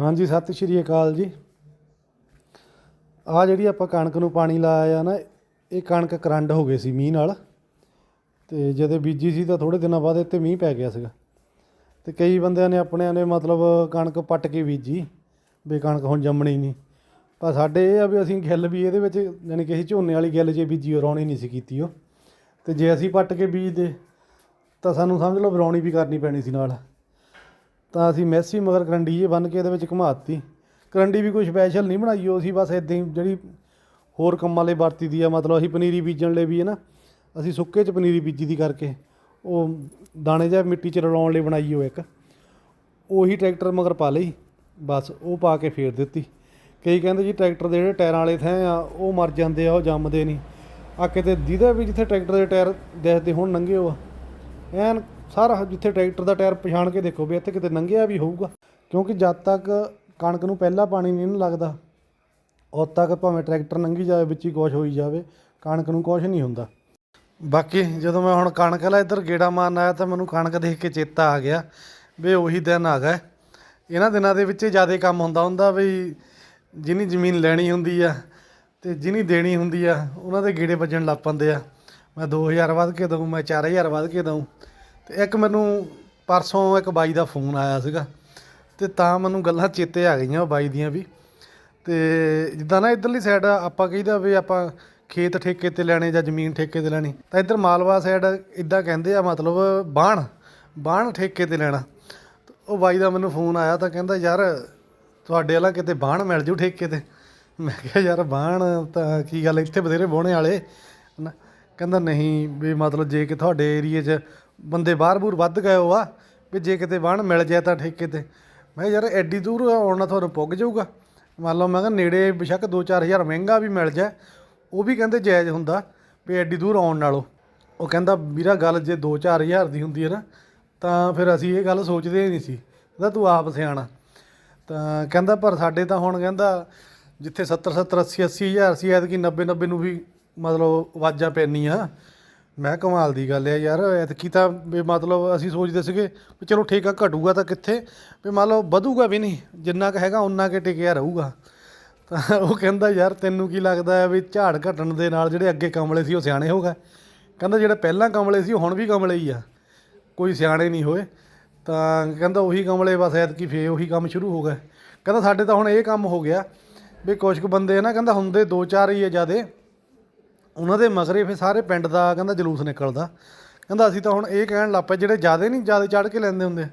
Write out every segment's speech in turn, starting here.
ਹਾਂਜੀ, ਸਤਿ ਸ਼੍ਰੀ ਅਕਾਲ ਜੀ। ਆ ਜਿਹੜੀ ਆਪਾਂ ਕਣਕ ਨੂੰ ਪਾਣੀ ਲਾਇਆ ਆ ਨਾ, ਇਹ ਕਣਕ ਕਰੰਡ ਹੋ ਗਏ ਸੀ ਮੀਂਹ ਨਾਲ। ਤੇ ਜਦੋਂ ਬੀਜੀ ਸੀ ਤਾਂ ਥੋੜੇ ਦਿਨਾਂ ਬਾਅਦ ਇੱਥੇ ਮੀਂਹ ਪੈ ਗਿਆ ਸੀਗਾ। ਤੇ ਕਈ ਬੰਦਿਆਂ ਨੇ ਆਪਣਿਆਂ ਨੇ ਮਤਲਬ ਕਣਕ ਪੱਟ ਕੇ ਬੀਜੀ, ਵੀ ਕਣਕ ਹੁਣ ਜੰਮਣੀ ਨਹੀਂ। ਪਰ ਸਾਡੇ ਇਹ ਆ ਵੀ ਅਸੀਂ ਗਿੱਲ ਵੀ ਇਹਦੇ ਵਿੱਚ, ਯਾਨੀ ਕਿ ਅਸੀਂ ਝੋਨੇ ਵਾਲੀ ਗਿੱਲ ਜੇ ਬੀਜੀ ਉਹ ਰੌਣੀ ਨਹੀਂ ਸੀ ਕੀਤੀ ਉਹ। ਤੇ ਜੇ ਅਸੀਂ ਪੱਟ ਕੇ ਬੀਜਦੇ, ਤਾਂ ਸਾਨੂੰ ਸਮਝ ਲਓ ਵਿਰਾਉਣੀ ਵੀ ਕਰਨੀ ਪੈਣੀ ਸੀ ਨਾਲ। ਤਾਂ ਅਸੀਂ ਮੈਸੀ ਮਗਰ ਕਰੰਡੀ ਜੇ ਬੰਨ ਕੇ ਇਹਦੇ ਵਿੱਚ ਘੁਮਾਤੀ। ਕਰੰਡੀ ਵੀ ਕੋਈ ਸਪੈਸ਼ਲ ਨਹੀਂ ਬਣਾਈ, ਉਹ ਅਸੀਂ ਬਸ ਇਦਾਂ ਹੀ ਜਿਹੜੀ ਹੋਰ ਕੰਮਾਂ ਲਈ ਵਰਤੀ ਦੀ ਆ, ਮਤਲਬ ਅਸੀਂ ਪਨੀਰੀ ਬੀਜਣ ਲਈ ਵੀ ਹੈ ਨਾ, ਅਸੀਂ ਸੁੱਕੇ 'ਚ ਪਨੀਰੀ ਬੀਜੀ ਦੀ ਕਰਕੇ ਉਹ ਦਾਣੇ ਜਿਹਾ ਮਿੱਟੀ 'ਚ ਰਲਾਉਣ ਲਈ ਬਣਾਈ ਉਹ ਇੱਕ। ਉਹੀ ਟਰੈਕਟਰ ਮਗਰ ਪਾ ਲਈ, ਬਸ ਉਹ ਪਾ ਕੇ ਫੇਰ ਦਿੱਤੀ। ਕਈ ਕਹਿੰਦੇ ਜੀ ਟਰੈਕਟਰ ਦੇ ਜਿਹੜੇ ਟਾਇਰਾਂ ਵਾਲੇ ਥੈਂ ਆ, ਉਹ ਮਰ ਜਾਂਦੇ ਆ, ਉਹ ਜੰਮਦੇ ਨਹੀਂ। ਆ ਕਿਤੇ ਜਿਹਦਾ ਵੀ ਜਿੱਥੇ ਟਰੈਕਟਰ ਦੇ ਟਾਇਰ ਦੇਖਦੇ ਹੁਣ ਨੰਗੇ ਹੋ ਆ। ਐਨ ਸਾਰਾ ਜਿੱਥੇ ਟਰੈਕਟਰ ਦਾ ਟਾਇਰ ਪਛਾਣ ਕੇ ਦੇਖੋ ਵੀ ਇੱਥੇ ਕਿਤੇ ਲੰਘਿਆ ਵੀ ਹੋਊਗਾ। ਕਿਉਂਕਿ ਜਦ ਤੱਕ ਕਣਕ ਨੂੰ ਪਹਿਲਾ ਪਾਣੀ ਨਹੀਂ ਨਾ ਲੱਗਦਾ, ਉਦ ਤੱਕ ਭਾਵੇਂ ਟਰੈਕਟਰ ਲੰਘੀ ਜਾਵੇ, ਵਿੱਚ ਹੀ ਕੁਛ ਹੋਈ ਜਾਵੇ, ਕਣਕ ਨੂੰ ਕੁਛ ਨਹੀਂ ਹੁੰਦਾ। ਬਾਕੀ ਜਦੋਂ ਮੈਂ ਹੁਣ ਕਣਕ ਵਾਲਾ ਇੱਧਰ ਗੇੜਾ ਮਾਰਨ ਆਇਆ ਤਾਂ ਮੈਨੂੰ ਕਣਕ ਦੇਖ ਕੇ ਚੇਤਾ ਆ ਗਿਆ ਵੀ ਉਹੀ ਦਿਨ ਆ ਗਏ ਇਹਨਾਂ ਦਿਨਾਂ ਦੇ ਵਿੱਚ ਜ਼ਿਆਦਾ ਕੰਮ ਹੁੰਦਾ ਹੁੰਦਾ ਵੀ ਜਿਹਨੀ ਜ਼ਮੀਨ ਲੈਣੀ ਹੁੰਦੀ ਆ ਤੇ ਜਿਹਨੀ ਦੇਣੀ ਹੁੰਦੀ ਆ, ਉਹਨਾਂ ਦੇ ਗੇੜੇ ਵੱਜਣ ਲੱਗ ਪੈਂਦੇ ਆ। ਮੈਂ 2000 ਵੱਧ ਕੇ ਦਊਂ, ਮੈਂ 4000 ਵੱਧ ਕੇ ਦਊਂ। ਤੇ ਇੱਕ ਮੈਨੂੰ ਪਰਸੋਂ ਇੱਕ ਬਾਈ ਦਾ ਫੋਨ ਆਇਆ ਸੀਗਾ ਤੇ ਤਾਂ ਮੈਨੂੰ ਗੱਲਾਂ ਚੇਤੇ ਆ ਗਈਆਂ ਉਹ ਬਾਈ ਦੀਆਂ ਵੀ। ਤੇ ਜਿੱਦਾਂ ਨਾ ਇਧਰਲੀ ਸਾਈਡ ਆਪਾਂ ਕਹੀਦਾ ਵੀ ਆਪਾਂ ਖੇਤ ਠੇਕੇ ਤੇ ਲੈਣੇ ਜਾਂ ਜ਼ਮੀਨ ਠੇਕੇ ਤੇ ਲੈਣੀ, ਤਾਂ ਇੱਧਰ ਮਾਲਵਾ ਸਾਈਡ ਇਦਾਂ ਕਹਿੰਦੇ ਆ ਮਤਲਬ ਬਾਣ ਬਾਣ ਠੇਕੇ ਤੇ ਲੈਣਾ। ਉਹ ਬਾਈ ਦਾ ਮੈਨੂੰ ਫੋਨ ਆਇਆ ਤਾਂ ਕਹਿੰਦਾ, ਯਾਰ ਤੁਹਾਡੇ ਵਾਲਾ ਕਿਤੇ ਬਾਣ ਮਿਲ ਜੂ ਠੇਕੇ ਤੇ? ਮੈਂ ਕਿਹਾ, ਯਾਰ ਬਾਣ ਤਾਂ ਕੀ ਗੱਲ ਇੱਥੇ ਬਥੇਰੇ ਬੋਹਣੇ ਵਾਲੇ ਨਾ ਕਹਿੰਦਾ, ਨਹੀਂ ਵੀ ਮਤਲਬ ਜੇ ਕਿ ਤੁਹਾਡੇ ਏਰੀਏ 'ਚ ਬੰਦੇ ਬਾਹਰ-ਬੂਰ ਵੱਧ ਗਏ ਹੋ ਆ ਵੀ ਜੇ ਕਿਤੇ ਬਾਣ ਮਿਲ ਜਾਏ ਤਾਂ ਠੇਕੇ ਤੇ। ਮੈਂ ਕਿਹਾ ਯਾਰ ਐਡੀ ਦੂਰ ਆਉਣਾ ਤੁਹਾਨੂੰ ਪੁੱਗ ਜਾਊਗਾ। ਮੰਨ ਲਓ ਮੈਂ ਕਿਹਾ ਨੇੜੇ ਬੇਸ਼ੱਕ 2-4000 ਮਹਿੰਗਾ ਵੀ ਮਿਲ ਜਾਏ, ਉਹ ਵੀ ਕਹਿੰਦੇ ਜਾਇਜ਼ ਹੁੰਦਾ ਵੀ ਐਡੀ ਦੂਰ ਆਉਣ ਨਾਲੋਂ। ਉਹ ਕਹਿੰਦਾ ਵੀਰਾ ਗੱਲ ਜੇ 2-4000 ਦੀ ਹੁੰਦੀ ਹੈ ਨਾ, ਤਾਂ ਫਿਰ ਅਸੀਂ ਇਹ ਗੱਲ ਸੋਚਦੇ ਹੀ ਨਹੀਂ ਸੀ। ਕਹਿੰਦਾ ਤੂੰ ਆਪ ਸਿਆਣਾ। ਤਾਂ ਕਹਿੰਦਾ ਪਰ ਸਾਡੇ ਤਾਂ ਹੁਣ ਕਹਿੰਦਾ ਜਿੱਥੇ 70 70 80 80 ਹਜ਼ਾਰ ਸੀ, ਐਤਕੀ 90 90 ਨੂੰ ਵੀ ਮਤਲਬ ਆਵਾਜ਼ਾਂ ਪੈਣੀਆਂ ਮੈਂ ਕਮਾਲ ਦੀ ਗੱਲ ਹੈ ਯਾਰ, ਐਤਕੀ ਤਾਂ ਵੀ ਮਤਲਬ ਅਸੀਂ ਸੋਚਦੇ ਸੀਗੇ ਵੀ ਚਲੋ ਠੇਕਾ ਘਟੂਗਾ ਤਾਂ ਕਿੱਥੇ? ਵੀ ਮੰਨ ਲਓ ਵਧੂਗਾ ਵੀ ਨਹੀਂ, ਜਿੰਨਾ ਕੁ ਹੈਗਾ ਉਨਾ ਕੁ ਟਿਕਿਆ ਰਹੂਗਾ। ਤਾਂ ਉਹ ਕਹਿੰਦਾ ਯਾਰ ਤੈਨੂੰ ਕੀ ਲੱਗਦਾ ਹੈ ਵੀ ਝਾੜ ਘਟਣ ਦੇ ਨਾਲ ਜਿਹੜੇ ਅੱਗੇ ਕਮਲੇ ਸੀ ਉਹ ਸਿਆਣੇ ਹੋ ਗਏ? ਕਹਿੰਦਾ ਜਿਹੜੇ ਪਹਿਲਾਂ ਕਮਲੇ ਸੀ ਉਹ ਹੁਣ ਵੀ ਕਮਲੇ ਹੀ ਆ। ਕੋਈ ਸਿਆਣੇ ਨਹੀਂ ਹੋਏ। ਤਾਂ ਕਹਿੰਦਾ ਉਹੀ ਕਮਲੇ ਬਸ ਐਤਕੀ ਫੇ ਉਹੀ ਕੰਮ ਸ਼ੁਰੂ ਹੋ ਗਿਆ ਕਹਿੰਦਾ ਸਾਡੇ ਤਾਂ ਹੁਣ ਇਹ ਕੰਮ ਹੋ ਗਿਆ ਵੀ ਕੁਝ ਕੁ ਬੰਦੇ ਨਾ, ਕਹਿੰਦਾ ਹੁੰਦੇ ਦੋ ਚਾਰ ਹੀ ਆ ਜਿਆਦੇ। ਉਹਨਾਂ ਦੇ ਮਗਰੇ ਫਿਰ ਸਾਰੇ ਪਿੰਡ ਦਾ ਕਹਿੰਦਾ ਜਲੂਸ ਨਿਕਲਦਾ। ਕਹਿੰਦਾ ਅਸੀਂ ਤਾਂ ਹੁਣ ਇਹ ਕਹਿਣ ਲੱਗ ਪਏ, ਜਿਹੜੇ ਜਿਆਦੇ ਨਹੀਂ, ਜਿਆਦੇ ਚੜ ਕੇ ਲੈਂਦੇ ਹੁੰਦੇ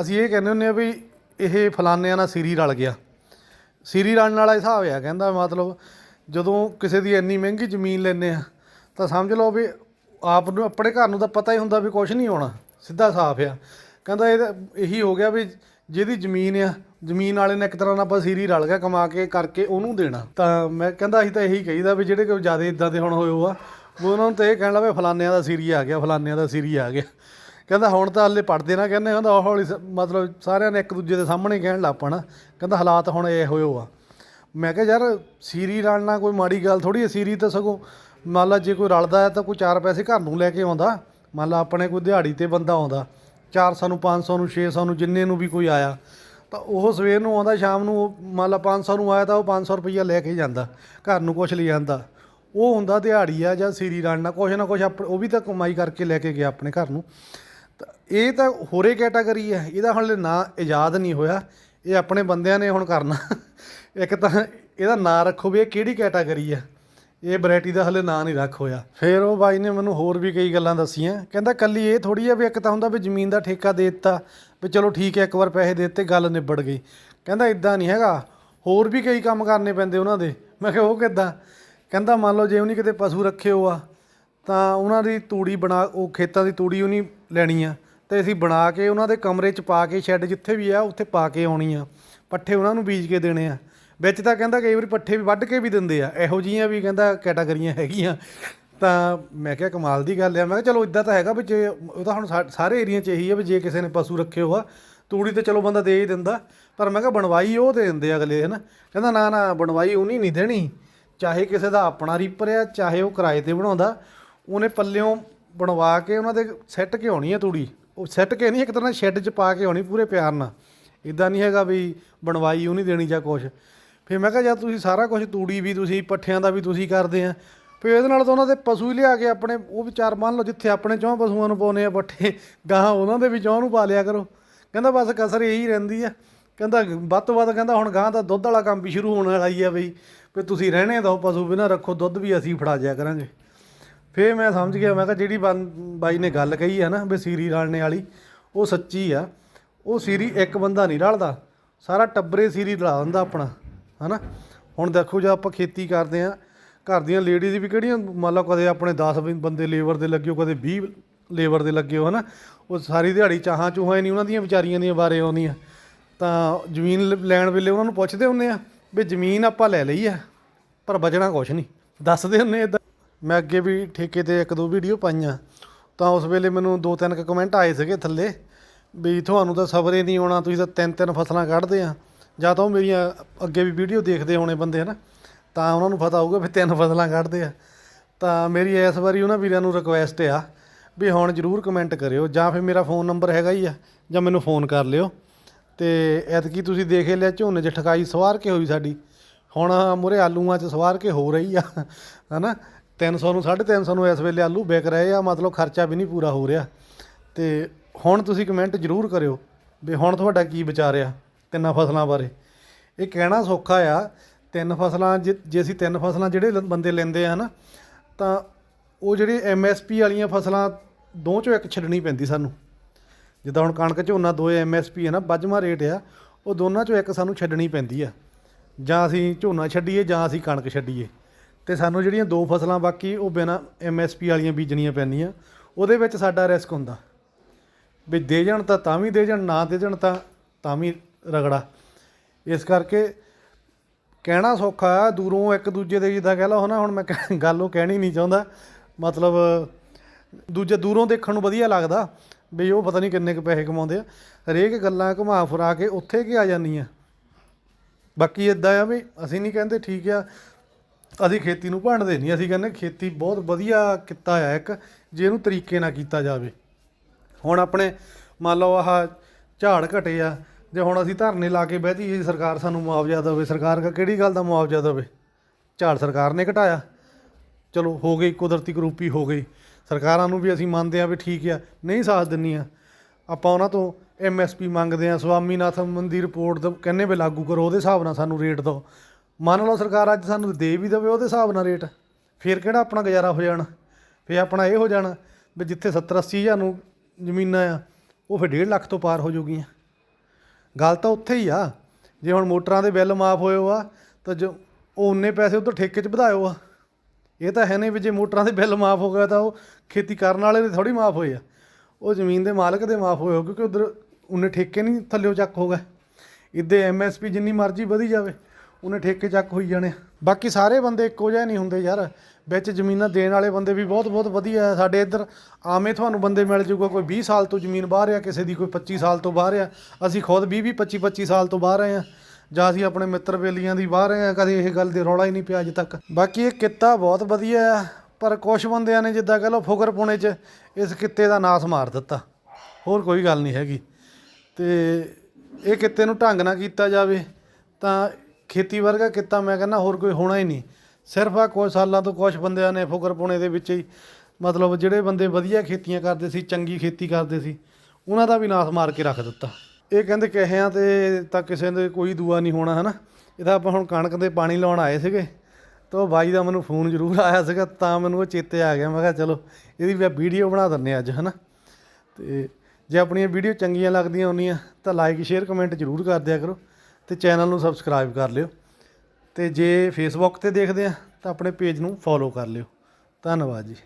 ਅਸੀਂ ਇਹ ਕਹਿੰਦੇ ਹੁੰਦੇ ਆ ਵੀ ਇਹ ਫਲਾਨਿਆਂ ਨਾਲ ਸਿਰੀ ਰਲ ਗਿਆ। ਸਿਰੀ ਰਲਣ ਵਾਲਾ ਹਿਸਾਬ ਆ ਕਹਿੰਦਾ ਮਤਲਬ, ਜਦੋਂ ਕਿਸੇ ਦੀ ਇੰਨੀ ਮਹਿੰਗੀ ਜ਼ਮੀਨ ਲੈਂਦੇ ਆ, ਤਾਂ ਸਮਝ ਲਓ ਵੀ ਆਪ ਨੂੰ, ਆਪਣੇ ਘਰ ਨੂੰ ਤਾਂ ਪਤਾ ਹੀ ਹੁੰਦਾ ਵੀ ਕੁਝ ਨਹੀਂ ਆਉਣਾ ਸਿੱਧਾ ਸਾਫ਼ ਆ। ਕਹਿੰਦਾ ਇਹ ਤਾਂ ਇਹੀ ਹੋ ਗਿਆ ਵੀ ਜਿਹਦੀ ਜ਼ਮੀਨ ਆ, ਜ਼ਮੀਨ ਵਾਲੇ ਨੇ ਇੱਕ ਤਰ੍ਹਾਂ ਨਾਲ ਆਪਾਂ ਸੀਰੀ ਰਲ ਗਿਆ ਕਮਾ ਕੇ ਕਰਕੇ ਉਹਨੂੰ ਦੇਣਾ। ਤਾਂ ਮੈਂ ਕਹਿੰਦਾ ਅਸੀਂ ਤਾਂ ਇਹੀ ਕਹੀਦਾ ਵੀ ਜਿਹੜੇ ਕੋਈ ਜ਼ਿਆਦਾ ਇਦਾਂ ਦੇ ਹੁਣ ਹੋਏ ਹੋ ਆ ਉਹਨਾਂ ਨੂੰ ਤਾਂ ਇਹ ਕਹਿਣ ਲੱਗੇ ਫਲਾਨਿਆਂ ਦਾ ਸੀਰੀ ਆ ਗਿਆ, ਫਲਾਨਿਆਂ ਦਾ ਸੀਰੀ ਆ ਗਿਆ। ਕਹਿੰਦਾ ਹੁਣ ਤਾਂ ਹਲੇ ਪੜਦੇ ਨਾ, ਕਹਿੰਦੇ ਕਹਿੰਦਾ ਹੌਲੀ ਸ- ਮਤਲਬ ਸਾਰਿਆਂ ਨੇ ਇੱਕ ਦੂਜੇ ਦੇ ਸਾਹਮਣੇ ਕਹਿਣ ਲੱਗ ਪਣਾ। ਕਹਿੰਦਾ ਹਾਲਾਤ ਹੁਣ ਇਹ ਹੋਏ ਹੋ ਆ। ਮੈਂ ਕਿਹਾ ਯਾਰ ਸੀਰੀ ਰਲਣਾ ਕੋਈ ਮਾੜੀ ਗੱਲ ਥੋੜੀ ਹੈ ਸੀਰੀ ਤਾਂ ਸਗੋਂ ਮੰਨ ਲਾ ਜੇ ਕੋਈ ਰਲਦਾ ਹੈ ਤਾਂ ਕੋਈ ਚਾਰ ਪੈਸੇ ਘਰ ਨੂੰ ਲੈ ਕੇ ਆਉਂਦਾ। ਮੰਨ ਲਾ ਆਪਣੇ ਕੋਈ ਦਿਹਾੜੀ ਤੇ ਬੰਦਾ ਆਉਂਦਾ। 400 ਨੂੰ 500 ਨੂੰ 600 ਨੂੰ ਜਿੰਨੇ ਨੂੰ ਵੀ ਕੋਈ ਆਇਆ, ਤਾਂ ਉਹ ਸਵੇਰ ਨੂੰ ਆਉਂਦਾ, ਸ਼ਾਮ ਨੂੰ ਉਹ ਮੰਨ ਲਾ 500 ਨੂੰ ਆਇਆ ਤਾਂ ਉਹ 500 ਰੁਪਈਆ ਲੈ ਕੇ ਜਾਂਦਾ, ਘਰ ਨੂੰ ਕੁਛ ਲੈ ਜਾਂਦਾ ਉਹ ਹੁੰਦਾ ਦਿਹਾੜੀ ਆ ਜਾਂ ਸੀਰੀ ਰਲਣਾ ਕੁਛ ਨਾ ਕੁਛ ਆਪ- ਉਹ ਵੀ ਤਾਂ ਕਮਾਈ ਕਰਕੇ ਲੈ ਕੇ ਗਿਆ ਆਪਣੇ ਘਰ ਨੂੰ। ਤਾਂ ਇਹ ਤਾਂ ਹੋਰੇ ਕੈਟਾਗਰੀ ਹੈ ਇਹਦਾ ਹਾਲੇ ਨਾਂ ਇਜਾਦ ਨਹੀਂ ਹੋਇਆ, ਇਹ ਆਪਣੇ ਬੰਦਿਆਂ ਨੇ ਹੁਣ ਕਰਨਾ। ਇੱਕ ਤਾਂ ਇਹਦਾ ਨਾਂ ਰੱਖੋ ਵੀ ਇਹ ਕਿਹੜੀ ਕੈਟਾਗਰੀ ਆ? ਇਹ ਵੈਰਾਈਟੀ ਦਾ ਹਲੇ ਨਾਂ ਨਹੀਂ ਰੱਖ ਹੋਇਆ। ਫਿਰ ਉਹ ਬਾਈ ਨੇ ਮੈਨੂੰ ਹੋਰ ਵੀ ਕਈ ਗੱਲਾਂ ਦੱਸੀਆਂ। ਕਹਿੰਦਾ, ਕੱਲੀ ਇਹ ਥੋੜੀ ਆ ਵੀ ਇੱਕ ਤਾਂ ਹੁੰਦਾ ਵੀ ਜ਼ਮੀਨ ਦਾ ਠੇਕਾ ਦੇ ਦਿੱਤਾ, ਵੀ ਚਲੋ ਠੀਕ ਹੈ, ਇੱਕ ਵਾਰ ਪੈਸੇ ਦੇ ਦਿੱਤੇ, ਗੱਲ ਨਿਬੜ ਗਈ। ਕਹਿੰਦਾ, ਇਦਾਂ ਨਹੀਂ ਹੈਗਾ। ਹੋਰ ਵੀ ਕਈ ਕੰਮ ਕਰਨੇ ਪੈਂਦੇ ਉਹਨਾਂ ਦੇ। ਮੈਂ ਕਿਹਾ, ਉਹ ਕਿੱਦਾਂ? ਕਹਿੰਦਾ, ਮੰਨ ਲਓ ਜੇ ਉਹਨੇ ਕਿਤੇ ਪਸ਼ੂ ਰੱਖੇ ਹੋ ਆ ਤਾਂ ਉਹਨਾਂ ਦੀ ਤੂੜੀ ਬਣਾ, ਉਹ ਖੇਤਾਂ ਦੀ ਤੂੜੀ ਉਹਨੇ ਲੈਣੀ ਆ। ਤੇ ਅਸੀਂ ਬਣਾ ਕੇ ਉਹਨਾਂ ਦੇ ਕਮਰੇ 'ਚ ਪਾ ਕੇ ਸ਼ੈੱਡ ਜਿੱਥੇ ਵੀ ਆ, ਉੱਥੇ ਪਾ ਕੇ ਆਉਣੀ ਆ। ਪੱਠੇ ਉਹਨਾਂ ਨੂੰ ਬੀਜ ਕੇ ਦੇਣੇ ਆ। ਵਿੱਚ ਤਾਂ ਕਹਿੰਦਾ ਕਈ ਵਾਰੀ ਪੱਠੇ ਵੀ ਵੱਢ ਕੇ ਵੀ ਦਿੰਦੇ ਆ, ਇਹੋ ਜੀਆਂ ਵੀ ਕਹਿੰਦਾ ਕੈਟਾਗਰੀਆਂ ਹੈਗੀਆਂ। ਤਾਂ ਮੈਂ ਕਿਹਾ ਕਮਾਲ ਦੀ ਗੱਲ ਆ, ਮੈਂ ਕਿਹਾ ਚਲੋ ਇਦਾਂ ਤਾਂ ਹੈਗਾ ਵੀ ਜੇ ਉਹ ਤਾਂ ਹੁਣ ਸਾ- ਸਾਰੇ ਏਰੀਆ 'ਚ ਇਹੀ ਆ ਵੀ ਜੇ ਕਿਸੇ ਨੇ ਪਸ਼ੂ ਰੱਖੇ ਹੋ ਤੂੜੀ ਤੇ ਚਲੋ ਬੰਦਾ ਦੇ ਹੀ ਦਿੰਦਾ, ਪਰ ਮੈਂ ਕਿਹਾ ਬਣਵਾਈ ਉਹ ਦੇ ਦਿੰਦੇ ਅਗਲੇ, ਹਨਾ। ਕਹਿੰਦਾ ਨਾ ਨਾ, ਬਣਵਾਈ ਉਹਨੀ ਨਹੀਂ ਦੇਣੀ, ਚਾਹੇ ਕਿਸੇ ਦਾ ਆਪਣਾ ਰੀਪਰ ਆ, ਚਾਹੇ ਉਹ ਕਿਰਾਏ ਤੇ ਬਣਾਉਂਦਾ, ਉਹਨੇ ਪੱਲਿਓਂ ਬਣਵਾ ਕੇ ਉਹਨਾਂ ਦੇ ਸੈੱਟ ਕੇ ਆਉਣੀ ਆ ਤੂੜੀ। ਉਹ ਸੈੱਟ ਕੇ ਨਹੀਂ, ਇੱਕ ਤਰ੍ਹਾਂ ਸ਼ੈੱਡ 'ਚ ਪਾ ਕੇ ਆਉਣੀ ਪੂਰੇ ਪਿਆਰ ਨਾਲ। ਇਦਾਂ ਨਹੀਂ ਹੈਗਾ ਵੀ ਬਣਵਾਈ ਉਹ ਨਹੀਂ ਦੇਣੀ ਜਾਂ ਕੁਛ। ਫਿਰ ਮੈਂ ਕਿਹਾ, ਯਾਰ ਤੁਸੀਂ ਸਾਰਾ ਕੁਝ ਤੂੜੀ ਵੀ ਤੁਸੀਂ, ਪੱਠਿਆਂ ਦਾ ਵੀ ਤੁਸੀਂ ਕਰਦੇ ਆ। ਫਿਰ ਇਹਦੇ ਨਾਲ ਤਾਂ ਉਹਨਾਂ ਦੇ ਪਸ਼ੂ ਹੀ ਲਿਆ ਕੇ ਆਪਣੇ, ਉਹ ਵਿਚਾਰ ਮੰਨ ਲਓ ਜਿੱਥੇ ਆਪਣੇ ਚੌਂ ਪਸ਼ੂਆਂ ਨੂੰ ਪਾਉਨੇ ਆ ਪੱਠੇ, ਗਾਹਾਂ ਉਹਨਾਂ ਦੇ ਵੀ ਚੌਂ ਨੂੰ ਪਾ ਲਿਆ ਕਰੋ। ਕਹਿੰਦਾ, ਬਸ ਕਸਰ ਇਹੀ ਰਹਿੰਦੀ ਆ। ਕਹਿੰਦਾ, ਵੱਧ ਤੋਂ ਵੱਧ ਕਹਿੰਦਾ, ਹੁਣ ਗਾਂ ਦਾ ਦੁੱਧ ਵਾਲਾ ਕੰਮ ਵੀ ਸ਼ੁਰੂ ਹੋਣ ਵਾਲਾ ਹੀ ਆ ਬਈ। ਵੀ ਤੁਸੀਂ ਰਹਿਣੇ ਦੋ ਪਸ਼ੂ ਬਿਨਾਂ, ਰੱਖੋ ਦੁੱਧ ਵੀ ਅਸੀਂ ਫੜਾ ਜਾਇਆ ਕਰਾਂਗੇ। ਫੇਰ ਮੈਂ ਸਮਝ ਗਿਆ, ਮੈਂ ਕਿਹਾ, ਜਿਹੜੀ ਬੰ- ਬਾਈ ਨੇ ਗੱਲ ਕਹੀ ਆ ਨਾ ਵੀ ਸੀਰੀ ਰਲਣੇ ਵਾਲੀ, ਉਹ ਸੱਚੀ ਆ। ਉਹ ਸੀਰੀ ਇੱਕ ਬੰਦਾ ਨਹੀਂ ਰਲਦਾ। ਸਾਰਾ ਟੱਬਰੇ ਸੀਰੀ ਰਲਾ ਦਿੰਦਾ ਆਪਣਾ। ਹਨਾ? ਹੁਣ ਦੇਖੋ ਜੇ ਆਪਾਂ ਖੇਤੀ ਕਰਦੇ ਆ ਘਰ ਦੀਆਂ ਲੇਡੀਜ਼ ਵੀ ਕਿਹੜੀਆਂ, ਮੰਨ ਲਓ ਕਦੇ ਆਪਣੇ 10 ਬੰਦੇ ਲੇਬਰ ਦੇ ਲੱਗੇ ਹੋ, ਕਦੇ 20 ਲੇਬਰ ਦੇ ਲੱਗੇ ਹੋ, ਹਨਾ? ਉਹ ਸਾਰੀ ਦਿਹਾੜੀ ਚਾਹਾਂ ਚੂਹਾਂ ਨਹੀਂ ਉਹਨਾਂ ਦੀਆਂ, ਵਿਚਾਰੀਆਂ ਦੀਆਂ ਬਾਰੇ ਆਉਂਦੀਆਂ। ਤਾਂ ਜ਼ਮੀਨ ਲ- ਲੈਣ ਵੇਲੇ ਉਹਨਾਂ ਨੂੰ ਪੁੱਛਦੇ ਹੁੰਦੇ ਆ ਵੀ ਜ਼ਮੀਨ ਆਪਾਂ ਲੈ ਲਈ ਆ, ਪਰ ਬਚਣਾ ਕੁਛ ਨਹੀਂ। ਦੱਸਦੇ ਹੁੰਦੇ ਇਦਾਂ। ਮੈਂ ਅੱਗੇ ਵੀ ਠੇਕੇ ਤੇ ਇੱਕ ਦੋ ਵੀਡੀਓ ਪਾਈਆਂ। ਤਾਂ ਉਸ ਵੇਲੇ ਮੈਨੂੰ ਦੋ ਤਿੰਨ ਕੁ ਕਮੈਂਟ ਆਏ ਸੀਗੇ ਥੱਲੇ, ਵੀ ਤੁਹਾਨੂੰ ਤਾਂ ਸਬਰੇ ਨਹੀਂ ਆਉਣਾ, ਤੁਸੀਂ ਤਾਂ ਤਿੰਨ ਤਿੰਨ ਫਸਲਾਂ ਕੱਢਦੇ ਆ। ਜਾਂ ਤਾਂ ਉਹ ਮੇਰੀਆਂ ਅੱਗੇ ਵੀ ਵੀਡੀਓ ਦੇਖਦੇ ਹੋਣੇ ਬੰਦੇ, ਹਨਾ? ਤਾਂ ਉਹਨਾਂ ਨੂੰ ਪਤਾ ਹੋਊਗਾ ਵੀ ਤਿੰਨ ਫਸਲਾਂ ਕੱਢਦੇ ਆ। ਤਾਂ ਮੇਰੀ ਇਸ ਵਾਰੀ ਉਹਨਾਂ ਵੀਰਾਂ ਨੂੰ ਰਿਕੁਐਸਟ ਆ ਵੀ ਹੁਣ ਜਰੂਰ ਕਮੈਂਟ ਕਰਿਓ, ਜਾਂ ਫਿਰ ਮੇਰਾ ਫੋਨ ਨੰਬਰ ਹੈਗਾ ਹੀ ਆ, ਜਾਂ ਮੈਨੂੰ ਫੋਨ ਕਰ ਲਿਓ। ਤੇ ਐਤਕੀ ਤੁਸੀਂ ਦੇਖ ਲਿਆ, ਝੋਨੇ 'ਚ ਠਕਾਈ ਸਵਾਰ ਕੇ ਹੋਈ ਸਾਡੀ। ਹੁਣ ਮੁਰੇ ਆਲੂਆਂ 'ਚ ਸਵਾਰ ਕੇ ਹੋ ਰਹੀ ਆ, ਹਨਾ? 300 ਨੂੰ 350 ਨੂੰ ਇਸ ਵੇਲੇ ਆਲੂ ਵਿਕ ਰਹੇ ਆ, ਮਤਲਬ ਖਰਚਾ ਵੀ ਨਹੀਂ ਪੂਰਾ ਹੋ ਰਿਹਾ। ਤੇ ਹੁਣ ਤੁਸੀਂ ਕਮੈਂਟ ਜ਼ਰੂਰ ਕਰਿਓ ਵੀ ਹੁਣ ਤੁਹਾਡਾ ਕੀ ਵਿਚਾਰ ਆ। ਤਿੰਨਾਂ ਫਸਲਾਂ ਬਾਰੇ। ਇਹ ਕਹਿਣਾ ਸੌਖਾ ਆ, ਤਿੰਨ ਫਸਲਾਂ ਜੇ ਜੇ ਅਸੀਂ ਤਿੰਨ ਫਸਲਾਂ ਜਿਹੜੇ ਲ- ਬੰਦੇ ਲੈਂਦੇ ਆ ਨਾ ਤਾਂ ਉਹ ਜਿਹੜੇ ਐਮਐਸਪੀ ਵਾਲੀਆਂ ਫਸਲਾਂ ਦੋ ਚੋਂ ਇੱਕ ਛੱਡਣੀ ਪੈਂਦੀ ਸਾਨੂੰ। ਜਿੱਦਾਂ ਹੁਣ ਕਣਕ ਝੋਨਾ ਦੋਏ ਐਮਐਸਪੀ ਹੈ ਨਾ ਵੱਜਮਾ ਰੇਟ ਆ, ਉਹ ਦੋਨਾਂ ਚੋਂ ਇੱਕ ਸਾਨੂੰ ਛੱਡਣੀ ਪੈਂਦੀ ਆ। ਜਾਂ ਅਸੀਂ ਝੋਨਾ ਛੱਡੀਏ ਜਾਂ ਅਸੀਂ ਕਣਕ ਛੱਡੀਏ। ਤੇ ਸਾਨੂੰ ਜਿਹੜੀਆਂ ਦੋ ਫਸਲਾਂ ਬਾਕੀ, ਉਹ ਬਿਨਾ ਐਮਐਸਪੀ ਵਾਲੀਆਂ ਬੀਜਣੀਆਂ ਪੈਂਦੀਆਂ, ਉਹਦੇ ਵਿੱਚ ਸਾਡਾ ਰਿਸਕ ਹੁੰਦਾ। ਵੀ ਦੇ ਜਾਣ ਤਾਂ ਤਾਂ ਵੀ ਦੇ ਜਾਣ, ਨਾ ਦੇ ਜਾਣ ਤਾਂ ਤਾਂ ਵੀ ਰਗੜਾ। ਇਸ ਕਰਕੇ ਕਹਿਣਾ ਸੌਖਾ ਆ, ਦੂਰੋਂ ਇੱਕ ਦੂਜੇ ਦੇ ਜਿੱਦਾਂ ਕਹਿ ਲਓ ਹਨਾ ਹੁਣ ਮੈਂ ਕਹਿ- ਗੱਲ ਉਹ ਕਹਿਣੀ ਨਹੀਂ ਚਾਹੁੰਦਾ। ਮਤਲਬ ਦੂਜੇ ਦੂਰੋਂ ਦੇਖਣ ਨੂੰ ਵਧੀਆ ਲੱਗਦਾ, ਵੀ ਉਹ ਪਤਾ ਨਹੀਂ ਕਿੰਨੇ ਕੁ ਪੈਸੇ ਕਮਾਉਂਦੇ ਆ। ਹਰੇਕ ਗੱਲਾਂ ਘੁਮਾ ਫਰਾ ਕੇ ਉੱਥੇ ਕੀ ਆ ਜਾਂਦੀਆਂ। ਬਾਕੀ ਇਦਾਂ ਆ ਵੀ ਅਸੀਂ ਨਹੀਂ ਕਹਿੰਦੇ ਠੀਕ ਆ, ਅਸੀਂ ਖੇਤੀ ਨੂੰ ਭੰਡਦੇ ਨਹੀਂ, ਅਸੀਂ ਕਹਿੰਦੇ ਖੇਤੀ ਬਹੁਤ ਵਧੀਆ ਕਿੱਤਾ ਆ ਇੱਕ, ਜੇ ਇਹਨੂੰ ਤਰੀਕੇ ਨਾਲ ਕੀਤਾ ਜਾਵੇ। ਹੁਣ ਆਪਣੇ ਮੰਨ ਲਓ ਆਹ ਝਾੜ ਘਟੇ ਆ ਜੇ ਹੁਣ ਅਸੀਂ ਧਰਨੇ ਲਾ ਕੇ ਬਹਿ ਜਾਈਏ, ਸਰਕਾਰ ਸਾਨੂੰ ਮੁਆਵਜ਼ਾ ਦੇਵੇ, ਸਰਕਾਰ ਕਿਹੜੀ ਗੱਲ ਦਾ ਮੁਆਵਜ਼ਾ ਦੇਵੇ? ਝਾੜ ਸਰਕਾਰ ਨੇ ਘਟਾਇਆ। ਚਲੋ, ਹੋ ਗਈ ਕੁਦਰਤੀ ਕਰੂਪੀ, ਹੋ ਗਈ। ਸਰਕਾਰਾਂ ਨੂੰ ਵੀ ਅਸੀਂ ਮੰਨਦੇ ਆ ਵੀ ਠੀਕ ਆ, ਨਹੀਂ ਸਾਥ ਦਿੰਨੀਆਂ ਆਪਾਂ ਉਹਨਾਂ ਤੋਂ ਐਮਐਸਪੀ ਮੰਗਦੇ ਆ ਸਵਾਮੀਨਾਥਨ ਦੀ ਰਿਪੋਰਟ ਦਾ ਕਹਿੰਨੇ ਵੀ ਲਾਗੂ ਕਰੋ, ਉਹਦੇ ਹਿਸਾਬ ਨਾਲ ਸਾਨੂੰ ਰੇਟ ਦਿਓ। ਮੰਨ ਲਓ ਸਰਕਾਰ ਅੱਜ ਸਾਨੂੰ ਦੇ ਵੀ ਦੇਵੇ, ਉਹਦੇ ਹਿਸਾਬ ਨਾਲ ਰੇਟ ਫਿਰ ਕਿਹੜਾ ਆਪਣਾ ਗੁਜ਼ਾਰਾ ਹੋ ਜਾਣਾ? ਫਿਰ ਆਪਣਾ ਇਹ ਹੋ ਜਾਣਾ ਵੀ ਜਿੱਥੇ 70 80 ਹਜ਼ਾਰ ਨੂੰ ਜ਼ਮੀਨਾਂ ਆ, ਉਹ ਫਿਰ 1.5 ਲੱਖ ਤੋਂ ਪਾਰ ਹੋ ਜੂਗੀਆਂ ਗੱਲ ਤਾਂ ਉੱਥੇ ਹੀ ਆ। ਜੇ ਹੁਣ ਮੋਟਰਾਂ ਦੇ ਬਿੱਲ ਮਾਫ ਹੋਇਓ ਆ ਤਾਂ ਜੋ ਉਹ ਉਨੇ ਪੈਸੇ ਉਧਰ ਠੇਕੇ 'ਚ ਵਧਾਇਓ ਆ। ਇਹ ਤਾਂ ਹੈ ਨਹੀਂ ਵੀ ਜੇ ਮੋਟਰਾਂ ਦੇ ਬਿੱਲ ਮਾਫ ਹੋ ਗਿਆ ਤਾਂ ਉਹ ਖੇਤੀ ਕਰਨ ਵਾਲੇ ਦੇ ਥੋੜੀ ਮਾਫ ਹੋਏ ਆ। ਉਹ ਜ਼ਮੀਨ ਦੇ ਮਾਲਕ ਦੇ ਮਾਫ ਹੋਏ ਹੋ ਕਿਉਂਕਿ ਉਧਰ ਉਹਨੇ ਠੇਕੇ ਨਹੀਂ ਥੱਲਿਓ ਚੱਕ ਹੋ ਗਏ। ਇੱਦੇ ਐਮਐਸਪੀ ਜਿੰਨੀ ਮਰਜ਼ੀ ਵਧੀ ਜਾਵੇ, ਉਹਨੇ ਠੇਕੇ ਚੱਕ ਹੋਈ ਜਾਣੇ ਬਾਕੀ ਸਾਰੇ ਬੰਦੇ ਇੱਕੋ ਜਿਹੇ ਨਹੀਂ ਹੁੰਦੇ ਯਾਰ। ਵਿੱਚ ਜ਼ਮੀਨਾਂ ਦੇਣ ਵਾਲੇ ਬੰਦੇ ਵੀ ਬਹੁਤ ਬਹੁਤ ਵਧੀਆ ਆ। ਸਾਡੇ ਇੱਧਰ ਆਵੇਂ ਤੁਹਾਨੂੰ ਬੰਦੇ ਮਿਲ ਜੂਗਾ, ਕੋਈ 20 ਸਾਲ ਤੋਂ ਜ਼ਮੀਨ ਬਾਹਰ ਆ, ਕਿਸੇ ਦੀ ਕੋਈ 25 ਸਾਲ ਤੋਂ ਬਾਹਰ ਆ। ਅਸੀਂ ਖੁਦ 20 20 25 25 ਸਾਲ ਤੋਂ ਬਾਹਰ ਆਏ ਆ। ਜਾਂ ਅਸੀਂ ਆਪਣੇ ਮਿੱਤਰ ਬੇਲੀਆਂ ਦੀ ਬਾਹਰ ਆਏ ਆ, ਕਦੇ ਇਹ ਗੱਲ ਦੇ ਰੌਲਾ ਹੀ ਨਹੀਂ ਪਿਆ ਅੱਜ ਤੱਕ। ਬਾਕੀ ਇਹ ਕਿੱਤਾ ਬਹੁਤ ਵਧੀਆ ਆ, ਪਰ ਕੁਝ ਬੰਦਿਆਂ ਨੇ ਜਿੱਦਾਂ ਕਹ ਲਓ ਫੁਕਰ ਪੁਣੇ 'ਚ ਇਸ ਕਿੱਤੇ ਦਾ ਨਾਸ ਮਾਰ ਦਿੱਤਾ। ਹੋਰ ਕੋਈ ਗੱਲ ਨਹੀਂ ਹੈਗੀ। ਤੇ ਇਹ ਕਿੱਤੇ ਨੂੰ ਢੰਗ ਨਾ ਕੀਤਾ ਜਾਵੇ, ਤਾਂ ਖੇਤੀ ਵਰਗਾ ਕਿੱਤਾ ਮੈਂ ਕਹਿੰਦਾ ਹੋਰ ਕੋਈ ਹੋਣਾ ਹੀ ਨਹੀਂ। ਸਿਰਫ ਆ ਕੁਝ ਸਾਲਾਂ ਤੋਂ ਕੁਝ ਬੰਦਿਆਂ ਨੇ ਫੁਕਰਪੁਣੇ ਦੇ ਵਿੱਚ ਹੀ ਮਤਲਬ ਜਿਹੜੇ ਬੰਦੇ ਵਧੀਆ ਖੇਤੀਆਂ ਕਰਦੇ ਸੀ, ਚੰਗੀ ਖੇਤੀ ਕਰਦੇ ਸੀ, ਉਹਨਾਂ ਦਾ ਵੀ ਨਾਸ ਮਾਰ ਕੇ ਰੱਖ ਦਿੱਤਾ। ਇਹ ਕਹਿੰਦੇ ਕਹਿਆਂ ਤੇ ਤਾਂ ਕਿਸੇ ਦੇ ਕੋਈ ਦੂਆ ਨਹੀਂ ਹੋਣਾ, ਹਨਾ? ਇਹਦਾ ਆਪਾਂ ਹੁਣ ਕਣਕ ਦੇ ਪਾਣੀ ਲਾਉਣ ਆਏ ਸੀਗੇ ਤਾਂ ਉਹ ਬਾਈ ਦਾ ਮੈਨੂੰ ਫੋਨ ਜ਼ਰੂਰ ਆਇਆ ਸੀਗਾ, ਤਾਂ ਮੈਨੂੰ ਉਹ ਚੇਤੇ ਆ ਗਿਆ। ਮੈਂ ਕਿਹਾ ਚਲੋ, ਇਹਦੀ ਵੀ ਵੀਡੀਓ ਬਣਾ ਦਿੰਨੇ ਅੱਜ, ਹਨਾ? ਤੇ ਜੇ ਆਪਣੀਆਂ ਵੀਡੀਓ ਚੰਗੀਆਂ ਲੱਗਦੀਆਂ ਹੁੰਦੀਆਂ ਤਾਂ ਲਾਈਕ ਸ਼ੇਅਰ ਕਮੈਂਟ ਜ਼ਰੂਰ ਕਰ ਦਿਆ ਕਰੋ। ਤੇ ਚੈਨਲ ਨੂੰ ਸਬਸਕ੍ਰਾਈਬ ਕਰ ਲਿਓ। ਤੇ ਜੇ ਫੇਸਬੁੱਕ ਤੇ ਦੇਖਦੇ ਆ, ਤਾਂ ਆਪਣੇ ਪੇਜ ਨੂੰ ਫੋਲੋ ਕਰ ਲਿਓ। ਧੰਨਵਾਦ ਜੀ।